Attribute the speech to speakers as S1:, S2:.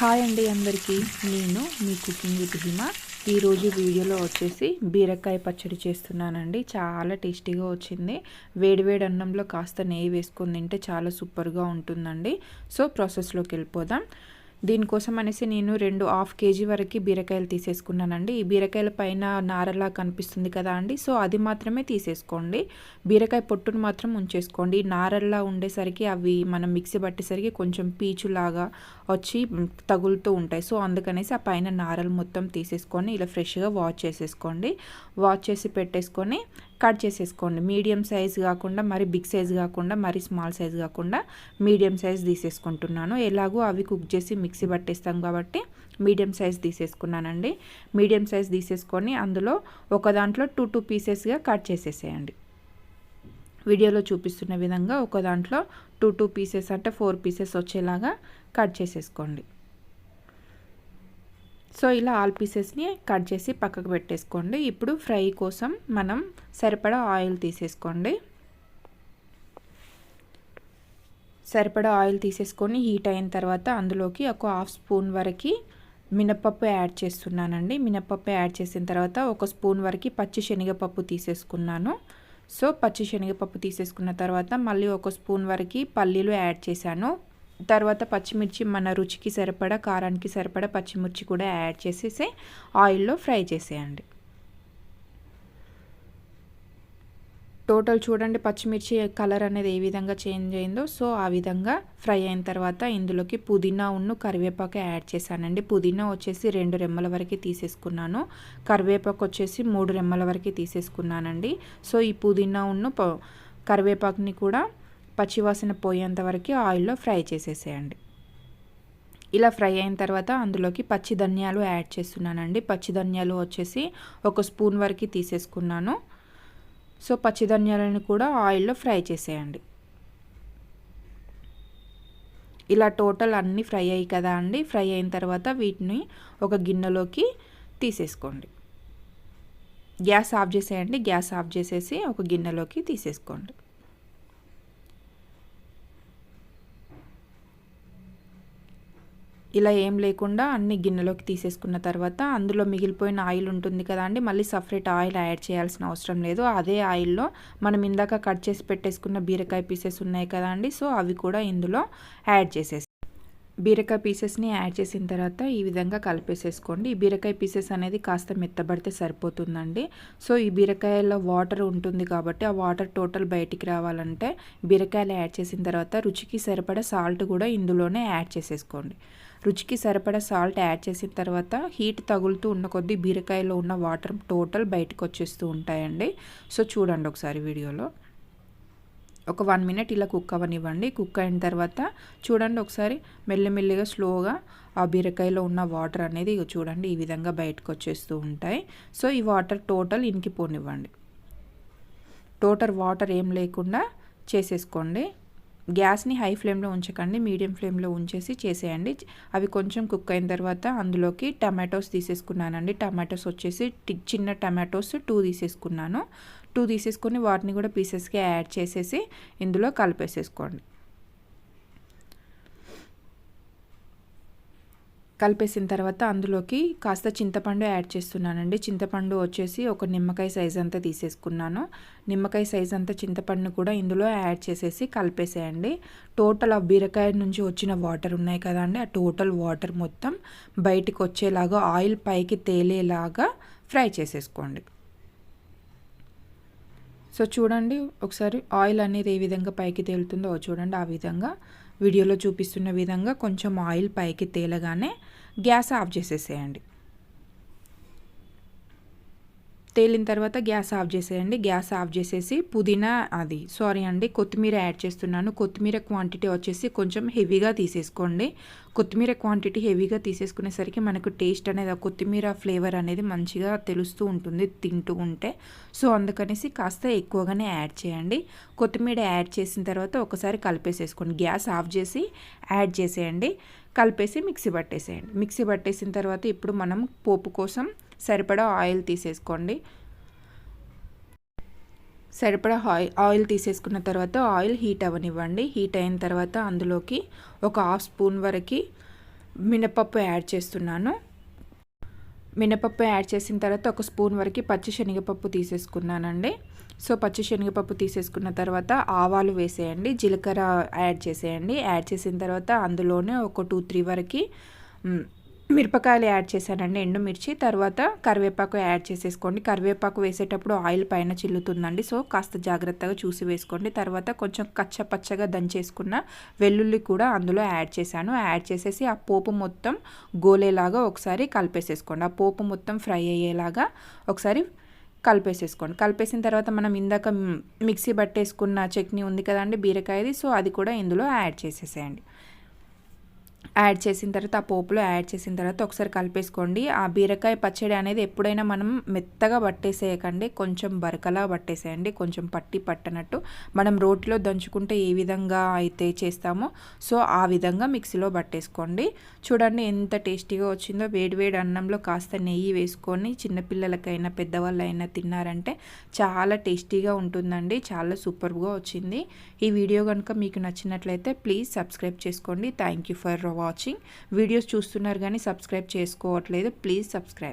S1: Hi అండి అందరికీ. నేను మీ కుకింగ్ విత్ హిమ. ఈరోజు వీడియోలో వచ్చేసి బీరకాయ పచ్చడి చేస్తున్నానండి. చాలా టేస్టీగా వచ్చింది. వేడివేడి అన్నంలో కాస్త నెయ్యి వేసుకొని తింటే చాలా సూపర్గా ఉంటుందండి. సో ప్రాసెస్లోకి వెళ్ళిపోదాం. దీనికోసం అనేసి నేను రెండు హాఫ్ కేజీ వరకు బీరకాయలు తీసేసుకున్నానండి. ఈ బీరకాయల పైన నారలా కనిపిస్తుంది కదా అండి. సో అది మాత్రమే తీసేసుకోండి. బీరకాయ పొట్టును మాత్రం ఉంచేసుకోండి. నారల్లా ఉండేసరికి అవి మనం మిక్సీ పట్టేసరికి కొంచెం పీచులాగా వచ్చి తగులుతూ ఉంటాయి. సో అందుకనేసి ఆ పైన నారలు మొత్తం తీసేసుకొని ఇలా ఫ్రెష్గా వాష్ చేసేసుకోండి. వాష్ చేసి పెట్టేసుకొని కట్ చేసేసుకోండి. మీడియం సైజ్ కాకుండా మరి బిగ్ సైజ్ కాకుండా మరి స్మాల్ సైజ్ కాకుండా మీడియం సైజ్ తీసేసుకుంటున్నాను. ఎలాగో అవి కుక్ చేసి మిక్సీ పట్టేస్తాం కాబట్టి మీడియం సైజ్ తీసేసుకున్నానండి. మీడియం సైజ్ తీసేసుకొని అందులో ఒక దాంట్లో టూ టూ పీసెస్గా కట్ చేసేసేయండి. వీడియోలో చూపిస్తున్న విధంగా ఒక దాంట్లో టూ టూ పీసెస్ అంటే ఫోర్ పీసెస్ వచ్చేలాగా కట్ చేసేసుకోండి. సో ఇలా ఆల్ పీసెస్ని కట్ చేసి పక్కకు పెట్టేసుకోండి. ఇప్పుడు ఫ్రై కోసం మనం సరిపడా ఆయిల్ తీసేసుకోండి. సరిపడా ఆయిల్ తీసేసుకొని హీట్ అయిన తర్వాత అందులోకి ఒక హాఫ్ స్పూన్ వరకు మినపప్పు యాడ్ చేస్తున్నానండి. మినపప్పు యాడ్ చేసిన తర్వాత ఒక స్పూన్ వరకు పచ్చి శనగపప్పు తీసేసుకున్నాను. సో పచ్చి శనగపప్పు తీసేసుకున్న తర్వాత మళ్ళీ ఒక స్పూన్ వరకు పల్లీలు యాడ్ చేశాను. తర్వాత పచ్చిమిర్చి మన రుచికి సరిపడా కారానికి సరిపడా పచ్చిమిర్చి కూడా యాడ్ చేసేసి ఆయిల్లో ఫ్రై చేసేయండి. టోటల్ చూడండి పచ్చిమిర్చి కలర్ అనేది ఏ విధంగా చేంజ్ అయిందో. సో ఆ విధంగా ఫ్రై అయిన తర్వాత ఇందులోకి పుదీనా ఉన్ను కరివేపాకు యాడ్ చేశానండి. పుదీనా వచ్చేసి రెండు రెమ్మల వరకు తీసేసుకున్నాను. కరివేపాకు వచ్చేసి మూడు రెమ్మల వరకు తీసేసుకున్నానండి. సో ఈ పుదీనా ఉన్ను కరివేపాకుని కూడా పచ్చివాసన పోయేంత వరకు ఆయిల్లో ఫ్రై చేసేసేయండి. ఇలా ఫ్రై అయిన తర్వాత అందులోకి పచ్చి ధనియాలు యాడ్ చేస్తున్నానండి. పచ్చి ధనియాలు వచ్చేసి ఒక స్పూన్ వరకు తీసేసుకున్నాను. సో పచ్చి ధనియాలను కూడా ఆయిల్లో ఫ్రై చేసేయండి. ఇలా టోటల్ అన్నీ ఫ్రై అయ్యి కదా అండి. ఫ్రై అయిన తర్వాత వీటిని ఒక గిన్నెలోకి తీసేసుకోండి. గ్యాస్ ఆఫ్ చేసేయండి. గ్యాస్ ఆఫ్ చేసేసి ఒక గిన్నెలోకి తీసేసుకోండి. ఇలా ఏం లేకుండా అన్ని గిన్నెలోకి తీసేసుకున్న తర్వాత అందులో మిగిలిపోయిన ఆయిల్ ఉంటుంది కదా అండి మళ్ళీ సపరేట్ ఆయిల్ యాడ్ చేయాల్సిన అవసరం లేదు. అదే ఆయిల్లో మనం ఇందాక కట్ చేసి పెట్టేసుకున్న బీరకాయ పీసెస్ ఉన్నాయి కదా అండి సో అవి కూడా ఇందులో యాడ్ చేసేసి బీరకాయ పీసెస్ని యాడ్ చేసిన తర్వాత ఈ విధంగా కలిపేసేసుకోండి. ఈ బీరకాయ పీసెస్ అనేది కాస్త మెత్తబడితే సరిపోతుందండి. సో ఈ బీరకాయలో వాటర్ ఉంటుంది కాబట్టి ఆ వాటర్ టోటల్ బయటికి రావాలంటే బీరకాయలు యాడ్ చేసిన తర్వాత రుచికి సరిపడా సాల్ట్ కూడా ఇందులోనే యాడ్ చేసేసుకోండి. రుచికి సరిపడా సాల్ట్ యాడ్ చేసిన తర్వాత హీట్ తగులుతూ ఉన్న కొద్దీ బీరకాయలో ఉన్న వాటర్ టోటల్ బయటకు వచ్చేస్తూ ఉంటాయండి. సో చూడండి ఒకసారి వీడియోలో. ఒక వన్ మినిట్ ఇలా కుక్ అవ్వనివ్వండి. కుక్ అయిన తర్వాత చూడండి ఒకసారి మెల్లిమెల్లిగా స్లోగా ఆ బీరకాయలో ఉన్న వాటర్ అనేది ఇక చూడండి ఈ విధంగా బయటకు వచ్చేస్తూ ఉంటాయి. సో ఈ వాటర్ టోటల్ ఇంకిపోనివ్వండి టోటల్ వాటర్ ఏం లేకుండా చేసేసుకోండి. గ్యాస్ని హై ఫ్లేమ్లో ఉంచకండి. మీడియం ఫ్లేమ్లో ఉంచేసి చేసేయండి. అవి కొంచెం కుక్ అయిన తర్వాత అందులోకి టమాటోస్ తీసేసుకున్నానండి. టమాటోస్ వచ్చేసి చిన్న టమాటోస్ టూ తీసేసుకున్నాను. టూ తీసేసుకొని వాటిని కూడా పీసెస్కి యాడ్ చేసేసి ఇందులో కలిపేసేసుకోండి. కలిపేసిన తర్వాత అందులోకి కాస్త చింతపండు యాడ్ చేస్తున్నానండి. చింతపండు వచ్చేసి ఒక నిమ్మకాయ సైజ్ అంతా తీసేసుకున్నాను. నిమ్మకాయ సైజ్ అంతా చింతపండు కూడా ఇందులో యాడ్ చేసేసి కలిపేసేయండి. టోటల్ ఆ బీరకాయ నుంచి వచ్చిన వాటర్ ఉన్నాయి కదండి ఆ టోటల్ వాటర్ మొత్తం బయటికి వచ్చేలాగా ఆయిల్ పైకి తేలేలాగా ఫ్రై చేసేసుకోండి. సో చూడండి ఒకసారి ఆయిల్ అనేది ఏ విధంగా పైకి తేలుతుందో చూడండి. ఆ విధంగా వీడియోలో చూపిస్తున్న విధంగా కొంచెం ఆయిల్ పైకి తేలగానే గ్యాస్ ఆఫ్ చేసేసేయండి. తేలిన తర్వాత గ్యాస్ ఆఫ్ చేసేయండి. గ్యాస్ ఆఫ్ చేసేసి పుదీనా అది సారీ అండి కొత్తిమీర యాడ్ చేస్తున్నాను. కొత్తిమీర క్వాంటిటీ వచ్చేసి కొంచెం హెవీగా తీసేసుకోండి. కొత్తిమీర క్వాంటిటీ హెవీగా తీసేసుకునేసరికి మనకు టేస్ట్ అనేది కొత్తిమీర ఫ్లేవర్ అనేది మంచిగా తెలుస్తూ ఉంటుంది తింటూ ఉంటే. సో అందుకనేసి కాస్త ఎక్కువగానే యాడ్ చేయండి. కొత్తిమీర యాడ్ చేసిన తర్వాత ఒకసారి కలిపేసేసుకోండి. గ్యాస్ ఆఫ్ చేసి యాడ్ చేసేయండి. కలిపేసి మిక్సీ పట్టేసేయండి. మిక్సీ పట్టేసిన తర్వాత ఇప్పుడు మనం పోపు కోసం సరిపడా ఆయిల్ తీసేసుకోండి. సరిపడా ఆయిల్ ఆయిల్ తీసేసుకున్న తర్వాత ఆయిల్ హీట్ అవ్వనివ్వండి. హీట్ అయిన తర్వాత అందులోకి ఒక హాఫ్ స్పూన్ వరకు మినపప్పు యాడ్ చేస్తున్నాను. మినపప్పు యాడ్ చేసిన తర్వాత ఒక స్పూన్ వరకు పచ్చి శనగపప్పు తీసేసుకున్నానండి. సో పచ్చి శనగపప్పు తీసేసుకున్న తర్వాత ఆవాలు వేసేయండి. జీలకర్ర యాడ్ చేసేయండి. యాడ్ చేసిన తర్వాత అందులోనే ఒక టూ త్రీ వరకు మిరపకాయలు యాడ్ చేశానండి ఎండుమిర్చి తర్వాత కరివేపాకు యాడ్ చేసేసుకోండి. కరివేపాకు వేసేటప్పుడు ఆయిల్ పైన చిల్లుతుందండి. సో కాస్త జాగ్రత్తగా చూసి వేసుకోండి. తర్వాత కొంచెం కచ్చపచ్చగా దంచేసుకున్న వెల్లుల్లి కూడా అందులో యాడ్ చేశాను. యాడ్ చేసేసి ఆ పోపు మొత్తం గోలేలాగా ఒకసారి కలిపేసేసుకోండి. ఆ పోపు మొత్తం ఫ్రై అయ్యేలాగా ఒకసారి కలిపేసేసుకోండి. కలిపేసిన తర్వాత మనం ఇందాక మిక్సీ పట్టేసుకున్న చట్నీ ఉంది కదండి బీరకాయది. సో అది కూడా ఇందులో యాడ్ చేసేసేయండి. యాడ్ చేసిన తర్వాత ఆ పోపులో యాడ్ చేసిన తర్వాత ఒకసారి కలిపేసుకోండి. ఆ బీరకాయ పచ్చడి అనేది ఎప్పుడైనా మనం మెత్తగా పట్టేసేయకండి. కొంచెం బరకలా పట్టేసేయండి. కొంచెం పట్టి పట్టనట్టు మనం రోట్లో దంచుకుంటే ఏ విధంగా అయితే చేస్తామో సో ఆ విధంగా మిక్సీలో పట్టేసుకోండి. చూడండి ఎంత టేస్టీగా వచ్చిందో. వేడివేడి అన్నంలో కాస్త నెయ్యి వేసుకొని చిన్నపిల్లలకైనా పెద్దవాళ్ళైనా తిన్నారంటే చాలా టేస్టీగా ఉంటుందండి. చాలా సూపర్గా వచ్చింది. ఈ వీడియో కనుక మీకు నచ్చినట్లయితే ప్లీజ్ సబ్స్క్రైబ్ చేసుకోండి. Thank you for for watching. Videos చూస్తున్నారు కానీ సబ్స్క్రైబ్ చేసుకోవట్లేదు. Please subscribe.